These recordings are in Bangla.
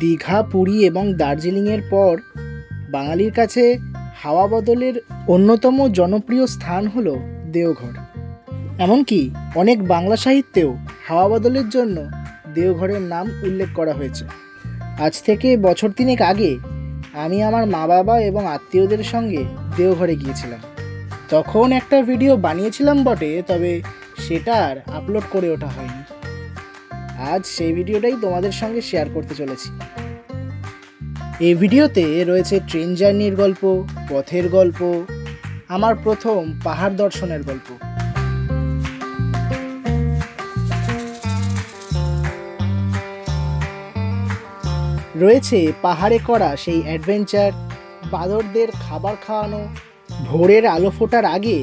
দীঘা, পুরী এবং দার্জিলিংয়ের পর বাঙালির কাছে হাওয়া বদলের অন্যতম জনপ্রিয় স্থান হল দেওঘর। এমনকি অনেক বাংলা সাহিত্যেও হাওয়া বদলের জন্য দেওঘরের নাম উল্লেখ করা হয়েছে। আজ থেকে বছর তিনেক আগে আমি আমার মা বাবা এবং আত্মীয়দের সঙ্গে দেওঘরে গিয়েছিলাম। তখন একটা ভিডিও বানিয়েছিলাম বটে, তবে সেটা আর আপলোড করে ওঠা হয়নি। আজ সেই ভিডিওটাই তোমাদের সঙ্গে শেয়ার করতে চলেছি। এই ভিডিওতে রয়েছে ট্রেন জার্নির গল্প, পথের গল্প, আমার প্রথম পাহাড় দর্শনের গল্প। রয়েছে পাহাড়ে করা সেই অ্যাডভেঞ্চার বাদরদের খাবার খাওয়ানো, ভোরের আলো ফোটার আগে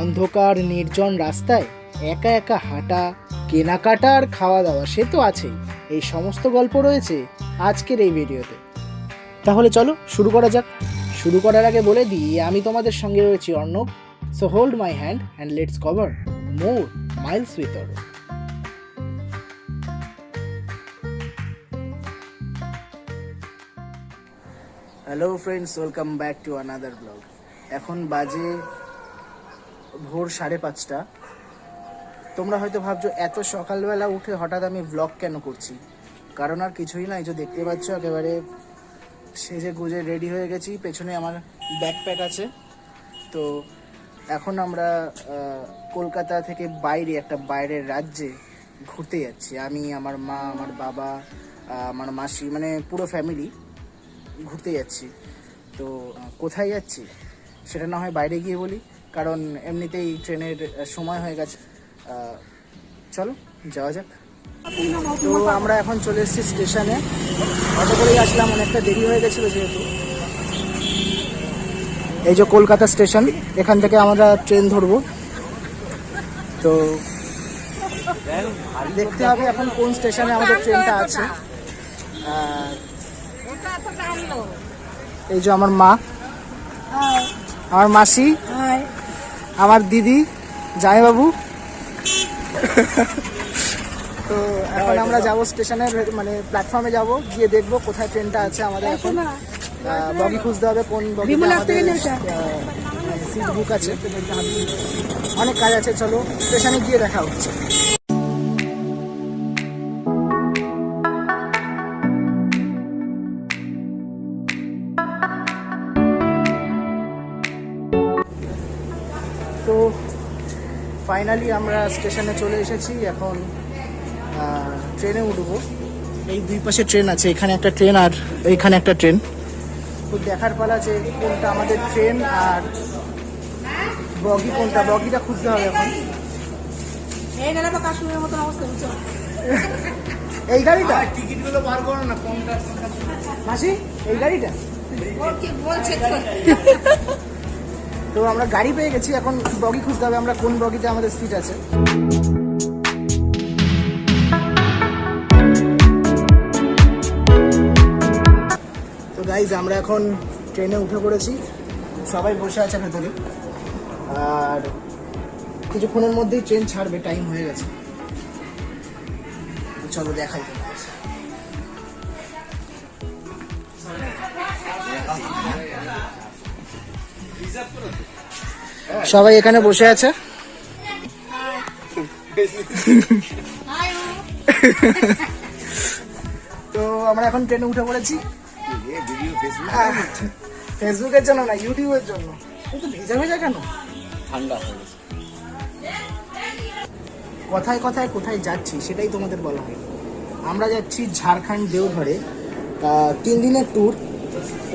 অন্ধকার নির্জন রাস্তায় একা একা হাঁটা কেনাকাটা আর খাওয়া দাওয়া সে তো আছেই। এই সমস্ত গল্প রয়েছে আজকের এই ভিডিওতে। তাহলে চলো, শুরু করা যাক। শুরু করার আগে বলে দিই, আমি তোমাদের সঙ্গে রয়েছি Arnab. So hold my hand and let's cover more miles with Arnab hello friends welcome back to another blog এখন বাজে ভোর সাড়ে পাঁচটা। তোমরা হয়তো ভাবছ, এত সকালবেলা উঠে হঠাৎ আমি ব্লগ কেন করছি? কারণ আর কিছুই নাই যে দেখতে পাচ্ছ একেবারে সেজে গুজে রেডি হয়ে গেছি, পেছনে আমার ব্যাকপ্যাক আছে। তো এখন আমরা কলকাতা থেকে বাইরে, একটা বাইরের রাজ্যে ঘুরতে যাচ্ছি। আমি, আমার মা, আমার বাবা আমার মাসি মানে পুরো ফ্যামিলি ঘুরতে যাচ্ছি। তো কোথায় যাচ্ছি? সেটা না হয় বাইরে গিয়ে বলি, কারণ এমনিতেই ট্রেনের সময় হয়ে গেছে। চলো যাওয়া যাক। তো আমরা এখন চলে এসেছি স্টেশনে। অটো করেই আসলাম অনেকটা দেরি হয়ে গেছিল যেহেতু। এই যে কলকাতা স্টেশন এখান থেকে আমরা ট্রেন ধরবো। তো দেখতে হবে এখন কোন স্টেশনে আমাদের ট্রেনটা আছে। এই যে আমার মা। আমার মাসি। আমার দিদি জামাইবাবু। তো এখন আমরা যাব স্টেশনের মানে প্ল্যাটফর্মে যাব গিয়ে দেখব কোথায় ট্রেনটা আছে আমাদের এখন। বগি খুঁজতে হবে কোন বগি সিট বুক আছে। অনেক কাজ আছে চলো স্টেশনে গিয়ে দেখা হচ্ছে। তো ফাইনালি আমরা স্টেশনে চলে এসেছি। এখন ট্রেনে উঠবো। এই দুই পাশে ট্রেন আছে এখানে একটা ট্রেন আর এইখানে একটা ট্রেন। তো দেখার পালা যে কোনটা আমাদের ট্রেন আর বগি কোনটা। বগিটা খুঁজতে হবে এখন। এই গাড়িটা? টিকিটগুলো বার করো না কোনটা মাসি এই গাড়িটা? বলছে তো? আমরা গাড়ি পেয়ে গেছি, এখন বগি খুঁজতে হবে আমরা কোন বগিতে আমাদের সিট আছে। তো গাইজ আমরা এখন ট্রেনে উঠে পড়েছি। সবাই বসে আছে ভেতরে। আর কিছুক্ষণের মধ্যেই ট্রেন ছাড়বে টাইম হয়ে গেছে। চলো দেখাই। সবাই এখানে বসে আছে? তো আমরা এখন ট্রেনে উঠে পড়েছি। ফেসবুকের জন্য না ইউটিউবের জন্য। কিন্তু ভেজা ভেজা কেন? ঠান্ডা কথায় কথায় কোথায় যাচ্ছি সেটাই তোমাদের বলা হয় আমরা যাচ্ছি ঝাড়খণ্ড দেওঘরে। তিন দিনের ট্যুর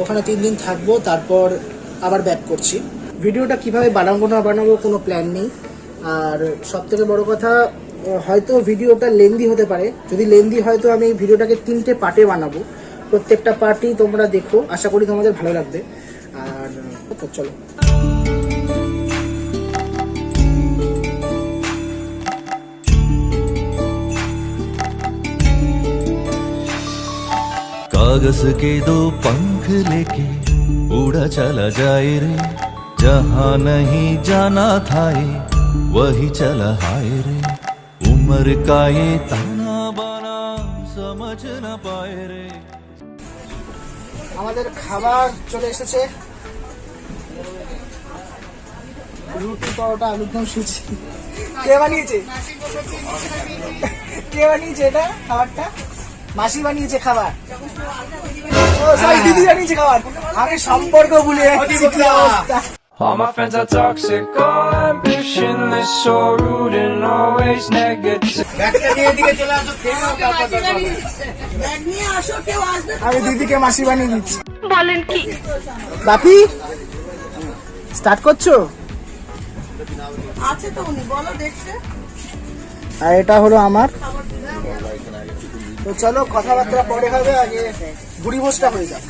ওখানে তিন দিন থাকব তারপর আবার ব্যাক করছি। ভিডিওটা কিভাবে বানাবো না বানাবো কোনো প্ল্যান নেই আর সব থেকে বড় কথা আহ, হয়তো ভিডিওটা লেন্দি হতে পারে যদি লেন্দি হয় তো আমি এই ভিডিওটাকে তিনটে পার্টে বানাবো প্রত্যেকটা পার্টই তোমরা দেখো আশা করি তোমাদের ভালো লাগবে আর তো চলো कागज के दो पंख लेके उड़ा चला जाए रे जहाँ नहीं जाना था ये वही चला हाय रे उम्र का ये ताना बाना समझ न पाए रे আমাদের খাবার চলে এসেছে রুটি পরোটা আলুর দম সুজি কে বানিয়েছে কে বানিয়েছে এটা খাবারটা মাসি বানিয়েছে খাবার ও সরি দিদি বানিয়েছে খাবার আমি সম্পর্ক ভুলে যাচ্ছি কি অবস্থা All my friends are toxic, all ambitionless, so rude and always negative. আমি দিদিকে মাসি বানিয়ে দিচ্ছি বলেন কি? বাপি স্টার্ট করছ? আছে তো উনি বলো দেখতে। আর এটা হলো আমার। তো চলো কথাবার্তা পরে হবে আগে বুড়ি ভোজটা হয়ে যাক।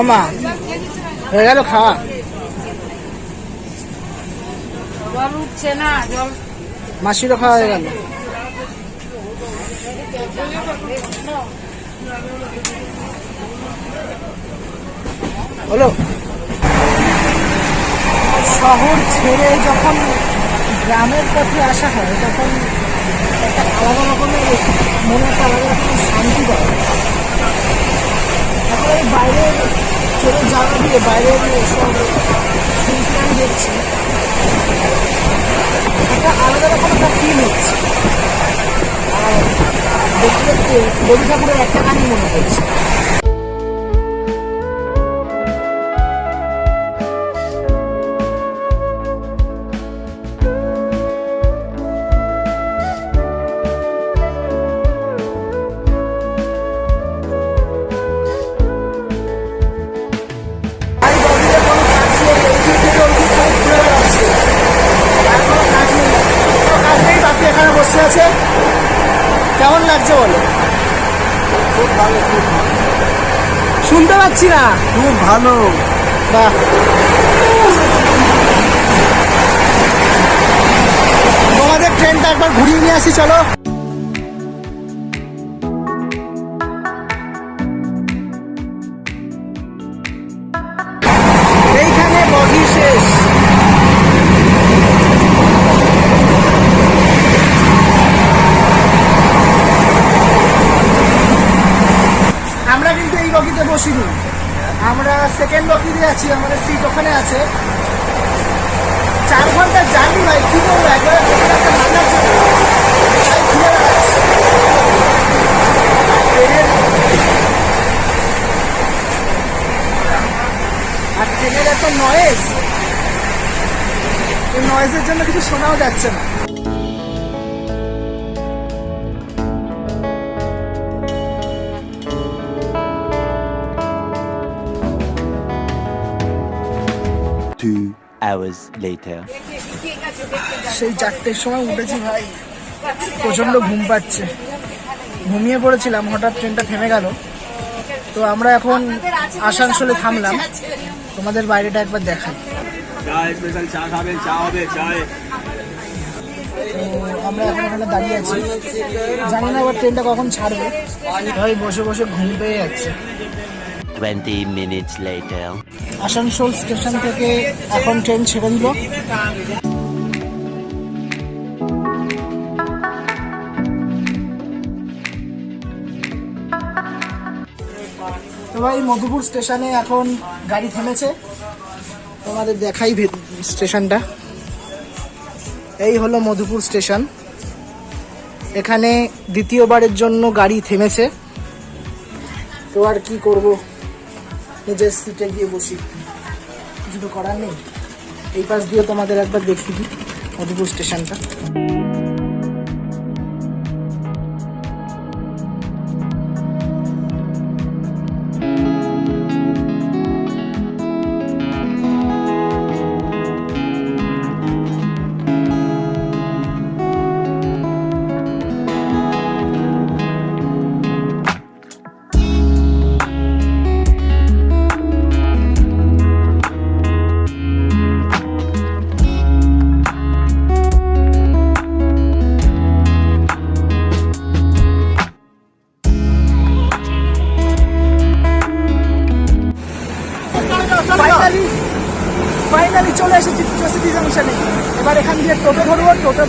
ও হয়ে গেল খাওয়া। জল উঠছে না জল। মাসিরও খাওয়া হয়ে গেল। হলো। শহর ছেড়ে যখন গ্রামের পথে আসা হয় তখন একটা আলাদা রকমের মনে একটা আলাদা রকমের শান্তি পায় এখন এই বাইরের ছেড়ে যাওয়া দিয়ে বাইরের সব সিনসিনারি দেখছি। একটা আলাদা রকম একটা ফিল হচ্ছে। আর দেখতে দেখতে রবি ঠাকুরের একটা গানই মনে পড়ছে পাচ্ছি না। খুব ভালো। বাহ। তোমাদের ট্রেনটা একবার ঘুরিয়ে নিয়ে আসি চলো। আছি, আমাদের সিট ওখানে আছে। চার ঘণ্টার জার্নি ভাই, কি বলব, একবারে আর ট্রেনের এত নয়েজ এই নয়েজের জন্য কিছু শোনাও যাচ্ছে না। Hours later. সেই চারটের সময় উঠেছি ভাই। প্রচণ্ড ঘুম পাচ্ছে। ঘুমিয়ে পড়েছিলাম হঠাৎ ট্রেনটা থেমে গেল। তো আমরা এখন আসানসোলে থামলাম। তোমাদের বাইরেটা একবার দেখাই। চায় স্পেশাল চা খাবেন চা হবে চায়। তো আমরা এখন এখানে দাঁড়িয়ে আছি। জানি না এবার ট্রেনটা কখন ছাড়বে। ভাই বসে বসে ঘুম পেয়ে যাচ্ছে। 20 minutes later. আসানসোল স্টেশন থেকে এখন ট্রেন ছেড়ে দিল। তো ভাই, মধুপুর স্টেশনে এখন গাড়ি থেমেছে। তোমাদের দেখাই স্টেশনটা। এই হলো মধুপুর স্টেশন। এখানে দ্বিতীয়বারের জন্য গাড়ি থেমেছে। তো আর কি করব? নিজের সিটে গিয়ে বসি। কিছু তো করার নেই। এই পাশ দিয়ে তোমাদের একবার দিই, মধুপুর স্টেশনটা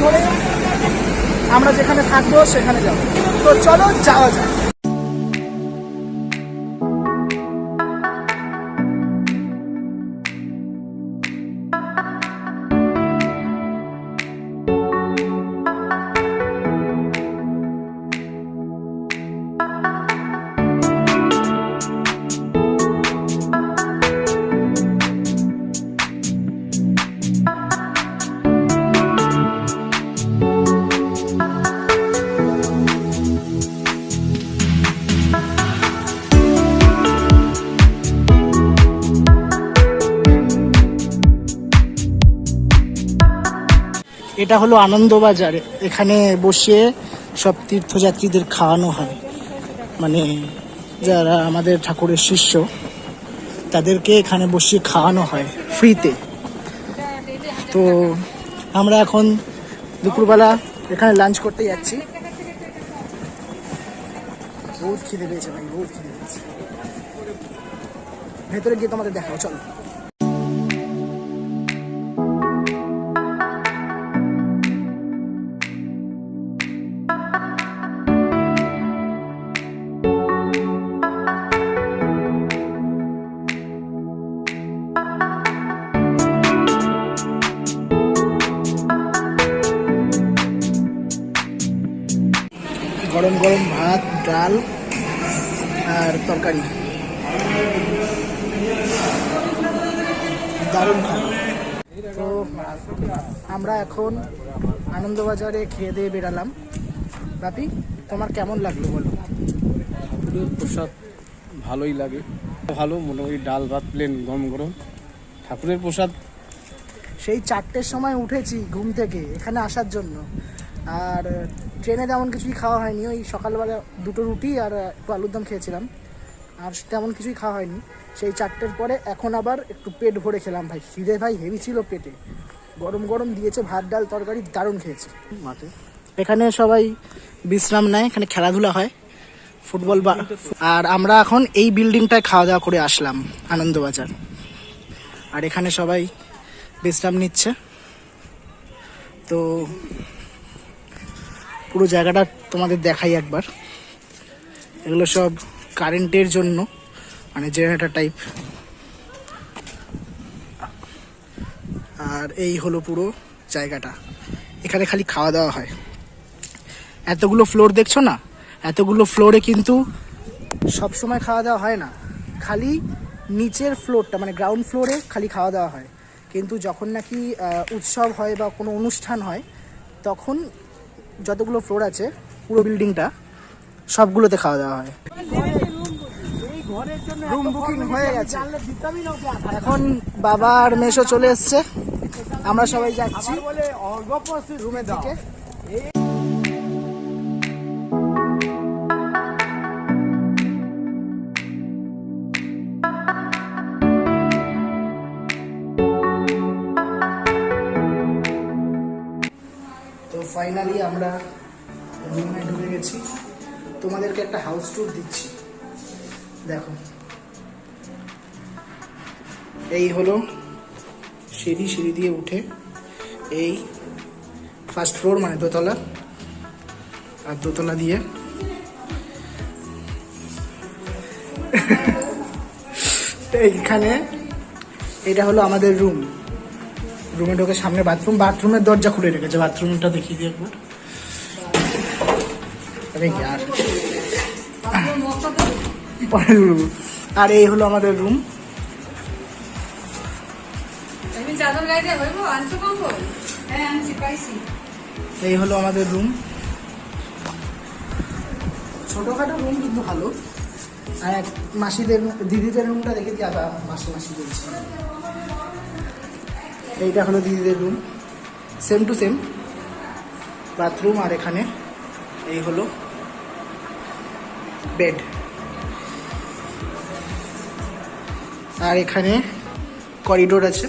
ধরে আমরা যেখানে থাকব সেখানে যাব। তো চলো যাওয়া যাক। এটা হলো আনন্দবাজার। এখানে বসে সব তীর্থযাত্রীদের খাওয়ানো হয়। মানে যারা আমাদের ঠাকুরের শিষ্য, তাদেরকে এখানে বসিয়ে খাওয়ানো হয় ফ্রিতে তো আমরা এখন দুপুরবেলা এখানে লাঞ্চ করতে যাচ্ছি। ভেতরে গিয়ে তোমাদের দেখাও চলো। আমরা এখন আনন্দবাজারে খেয়ে দিয়ে বেরালাম। বাপি তোমার কেমন লাগল বলো? প্রসাদ ভালোই লাগে। ভালো মোটামুটি ডাল ভাত প্লেন গরম গরম। ঠাকুরের প্রসাদ। সেই চারটের সময় উঠেছি ঘুম থেকে এখানে আসার জন্য। আর ট্রেনে তেমন কিছুই খাওয়া হয়নি ওই সকালবেলা দুটো রুটি আর একটু আলুর দম খেয়েছিলাম। আর তেমন কিছুই খাওয়া হয়নি। সেই চারটের পরে এখন আবার একটু পেট ভরে খেলাম ভাই। খিদে ভাই হেভি ছিল পেটে। গরম গরম দিয়েছে ভাত ডাল তরকারি দারুণ খেয়েছে। মাঠে? এখানে সবাই বিশ্রাম নেয় এখানে খেলাধুলা হয় ফুটবল বা আর আমরা এখন এই বিল্ডিংটায় খাওয়া দাওয়া করে আসলাম আনন্দবাজার। আর এখানে সবাই বিশ্রাম নিচ্ছে। তো পুরো জায়গাটা তোমাদের দেখাই একবার। এগুলো সব কারেন্টের জন্য মানে জেনারেটার টাইপ আর এই হলো পুরো জায়গাটা। এখানে খালি খাওয়া দাওয়া হয়। এতগুলো ফ্লোর দেখছ না? এতগুলো ফ্লোরে কিন্তু সব সময় খাওয়া দাওয়া হয় না। খালি নিচের ফ্লোরটা মানে গ্রাউন্ড ফ্লোরে খালি খাওয়া দাওয়া হয়। কিন্তু যখন নাকি উৎসব হয় বা কোনো অনুষ্ঠান হয়, তখন যতগুলো ফ্লোর আছে, পুরো বিল্ডিংটা সবগুলোতে খাওয়া দাওয়া হয়। রুম বুকিং হয়ে গেছে। এখন বাবা আর মেশো চলে এসছে। আমরা সবাই যাচ্ছি। রুমের দিকে তো ফাইনালি আমরা রুমে ঢুকে গেছি। তোমাদেরকে একটা হাউস ট্যুর দিচ্ছি। দেখো। এই হলো সিঁড়ি সিঁড়ি দিয়ে উঠে এই ফার্স্ট ফ্লোর মানে দোতলা। আর দোতলা দিয়ে এইখানে এটা হলো আমাদের রুম রুমে ঢোকে সামনে বাথরুম বাথরুমের দরজা খুলে রেখেছে। বাথরুমটা দেখিয়ে দিয়ে একবার। আরে ইয়ার আর এই হলো আমাদের রুম হ্যাঁ এই হলো আমাদের রুম ছোটখাটো রুম কিন্তু ভালো। আর এক মাসিদের দিদিদের রুমটা দেখে দিই আবার মাসি মাসি বলছি? এইটা হলো দিদিদের room same to same bathroom আর এখানে এই হলো বেড আর এখানে করিডোর আছে।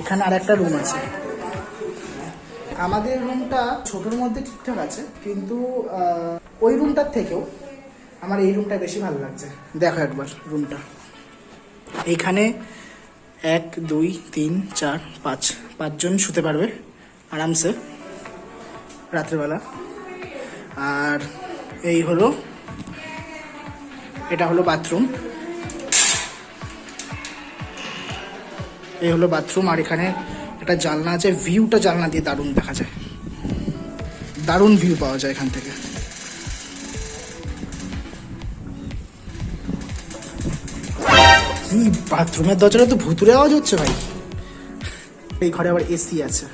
এখানে আর একটা রুম আছে। আমাদের রুমটা ছোটোর মধ্যে ঠিকঠাক আছে, কিন্তু ওই রুমটার থেকেও আমার এই রুমটা বেশি ভালো লাগছে। দেখো একবার রুমটা এইখানে এক, দুই, তিন, চার, পাঁচ, পাঁচজন শুতে পারবে আরামসে রাত্রেবেলা। আর এই হলো, এটা হলো বাথরুম এই হলো বাথরুম আর এখানে একটা জানলা আছে ভিউটা জানলা দিয়ে দারুণ দেখা যায়। দারুণ ভিউ পাওয়া যায় এখান থেকে। বাথরুমের দরজাটা তো ভুতুরে আওয়াজ হচ্ছে ভাই। এই ঘরে আবার এসি আছে।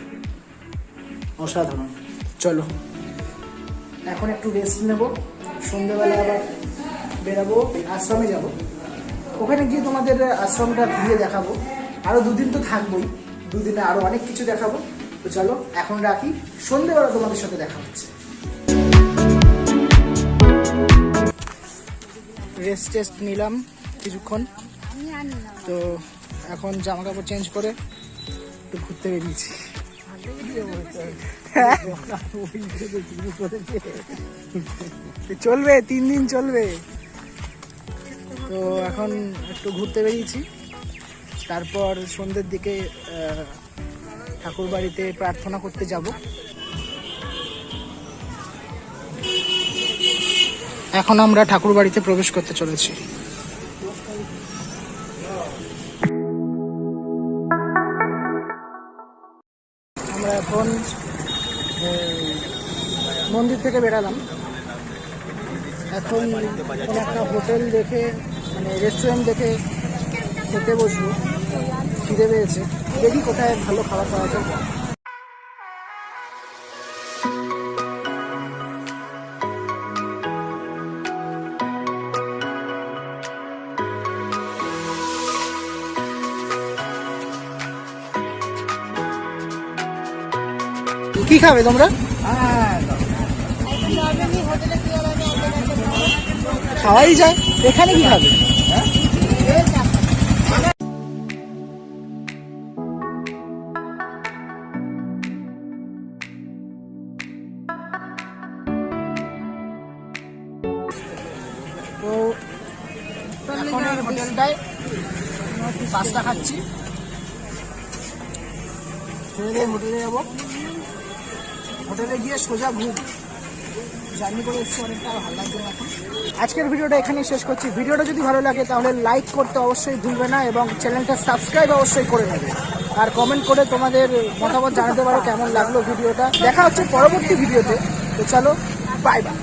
অসাধারণ। চলো। এখন একটু রেস্ট নেব। সন্ধ্যেবেলা আবার বেরাবো, আশ্রমে যাব। ওখানে গিয়ে তোমাদের আশ্রমটা ঘুরিয়ে দেখাবো। আরও দুদিন তো থাকবোই, দুদিনে আরও অনেক কিছু দেখাবো। তো চলো, এখন রাখি। সন্ধ্যেবেলা তোমাদের সাথে দেখা হচ্ছে। রেস্ট টেস্ট নিলাম কিছুক্ষণ। তো এখন জামা কাপড় চেঞ্জ করে একটু ঘুরতে বেরিয়েছি। চলবে, তিন দিন চলবে। তো এখন একটু ঘুরতে বেরিয়েছি। তারপর সন্ধ্যের দিকে ঠাকুর বাড়িতে প্রার্থনা করতে যাব। এখন আমরা ঠাকুর বাড়িতে প্রবেশ করতে চলেছি। মন্দির থেকে বেরালাম। এখন কোনো একটা হোটেল দেখে মানে রেস্টুরেন্ট দেখে খেতে বসবো। খিদে পেয়েছে। দেখি কোথায় ভালো খাবার পাওয়া যায়। কি খাবে তোমরা? খাওয়াই যায়, এখানে কি খাবে? তো এখন খাচ্ছি। হোটেলে যাব। হোটেলে গিয়ে সোজা ঘুম। জার্নি করে এসছি অনেকটা, ভালো লাগছে এখন। আজকের ভিডিওটা এখানেই শেষ করছি। ভিডিওটা যদি ভালো লাগে তাহলে লাইক করতে অবশ্যই ভুলবে না এবং চ্যানেলটা সাবস্ক্রাইব অবশ্যই করে নেবে। আর কমেন্ট করে তোমাদের মতামত জানাতে পারো কেমন লাগল ভিডিওটা। দেখা হচ্ছে পরবর্তী ভিডিওতে। তো চলো বাই বাই